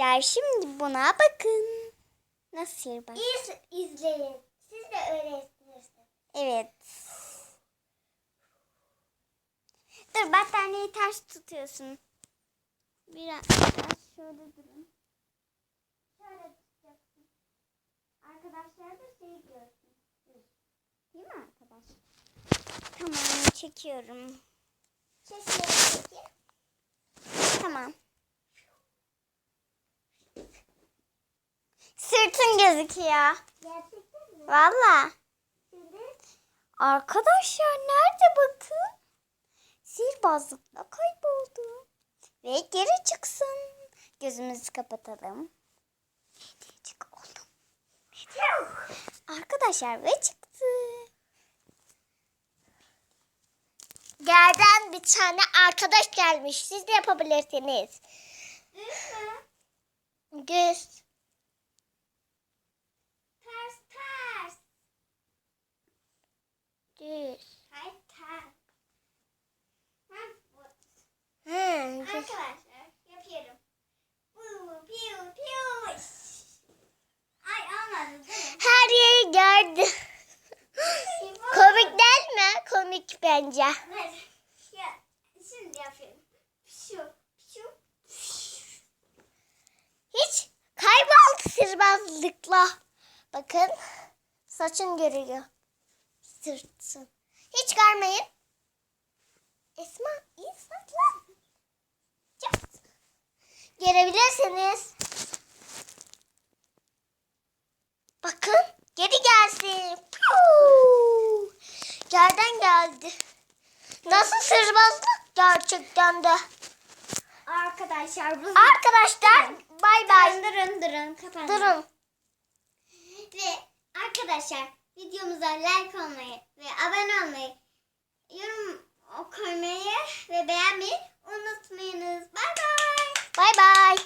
Arkadaşlar şimdi buna bakın. Nasıl sihirbaz? İyi izleyin. Siz de öğrenirsiniz. Evet. Dur battaniyeyi ters tutuyorsun. Biraz, biraz şöyle durun. Şöyle tutacaksın. Arkadaşlar da şey görsün. Değil mi arkadaş? Tamam çekiyorum. Sırtın gözüküyor. Gerçekten mi? Valla. Arkadaşlar nerede bakın? Sihirbazlıkla kayboldu. Ve geri çıksın. Gözümüzü kapatalım. Çık oğlum. Arkadaşlar ve çıktı. Yerden bir tane arkadaş gelmiş. Siz de yapabilirsiniz. Düz bence. Ya, şimdi yapıyorum. Şu, şu. Hiç kayboldu sihirbazlıkla. Bakın saçın görüyor. Sırtın. Hiç görmeyin. Esma iyi saklan. Görebilirsiniz. Bakın geri gelsin. Piu! Yerden geldi. Nasıl sihirbazlık gerçekten de. Arkadaşlar bu Arkadaşlar bay bay. durun durun kapanın. Durun. Ve arkadaşlar videomuza like olmayı ve abone olmayı, yorum koymayı ve beğenmeyi unutmayınız. Bay bay. Bay bay.